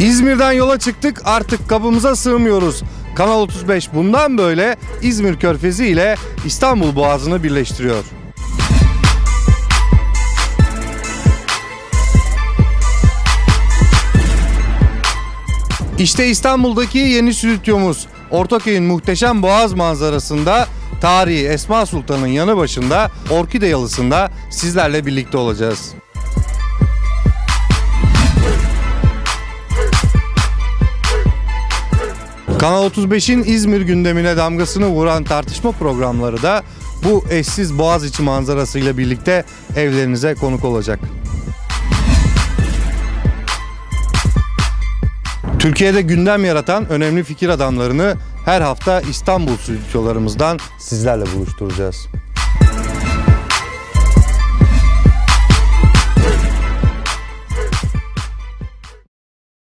İzmir'den yola çıktık artık kabımıza sığmıyoruz. Kanal 35 bundan böyle İzmir Körfezi ile İstanbul Boğazı'nı birleştiriyor. İşte İstanbul'daki yeni stüdyomuz. Ortaköy'ün muhteşem boğaz manzarasında tarihi Esma Sultan'ın yanı başında Orkide Yalısı'nda sizlerle birlikte olacağız. Kanal 35'in İzmir gündemine damgasını vuran tartışma programları da bu eşsiz Boğaziçi manzarasıyla birlikte evlerinize konuk olacak. Türkiye'de gündem yaratan önemli fikir adamlarını her hafta İstanbul stüdyolarımızdan sizlerle buluşturacağız.